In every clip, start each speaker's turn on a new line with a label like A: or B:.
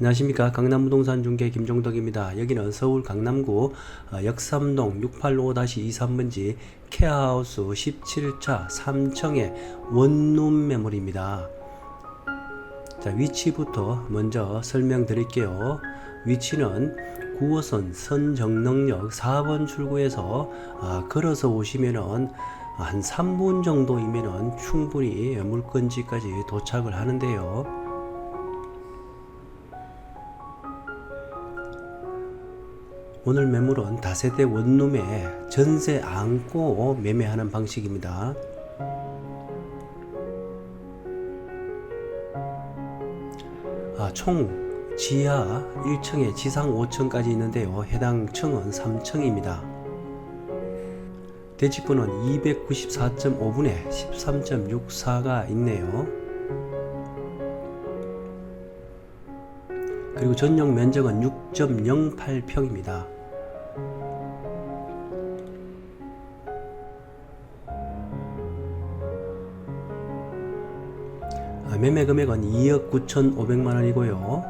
A: 안녕하십니까 강남부동산 중개 김종덕입니다. 여기는 서울 강남구 어, 역삼동 685-23번지 케어하우스 17차 3층의 원룸 매물입니다. 자 위치부터 먼저 설명드릴게요. 위치는 9호선 선정릉역 4번 출구에서 아, 걸어서 오시면은 한 3분 정도이면은 충분히 물건지까지 도착을 하는데요. 오늘 매물은 다세대 원룸에 전세 안고 매매하는 방식입니다. 아, 총 지하 1층에 지상 5층까지 있는데요. 해당 층은 3층입니다. 대지권은 294.5분에 13.64가 있네요. 그리고 전용 면적은 6.08평입니다. 아, 매매 금액은 2억 9,500만 원이고요.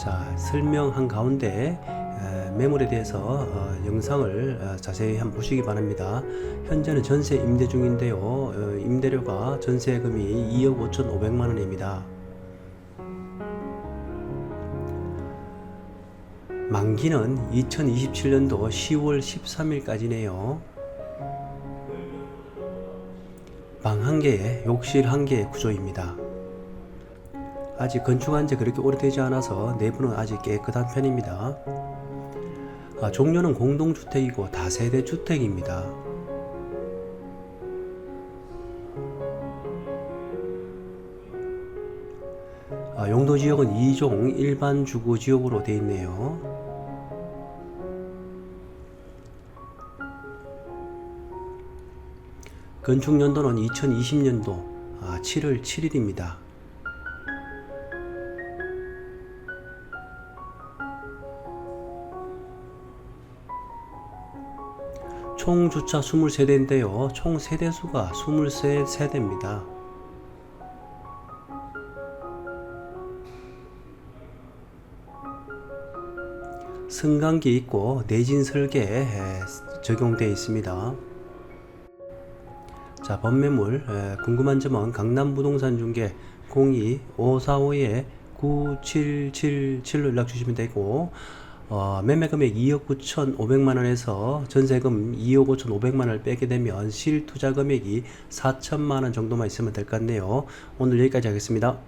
A: 자, 설명한 가운데 에, 매물에 대해서 어, 영상을 어, 자세히 한번 보시기 바랍니다. 현재는 전세 임대 중인데요. 어, 임대료가 전세금이 2억 5,500만 원입니다. 만기는 2027년도 10월 13일까지네요. 방 한 개에 욕실 한 개의 구조입니다. 아직 건축한 지 그렇게 오래되지 않아서 내부는 아직 깨끗한 편입니다. 아, 종료는 공동주택이고 다세대 주택입니다. 아, 용도 지역은 2종 일반 주거 지역으로 되어 있네요. 건축 연도는 2020년도 아, 7월 7일입니다. 총 주차 23대인데요. 총 세대수가 23세대입니다. 승강기 있고 내진 설계 적용되어 있습니다. 자, 범매물 에, 궁금한 점은 강남부동산 중개 02-545-9777로 연락 주시면 되고 어, 매매 금액 2억 9,500만 원에서 전세금 2억 5,500만 원을 빼게 되면 실투자 금액이 4천만 원 정도만 있으면 될 것 같네요. 오늘 여기까지 하겠습니다.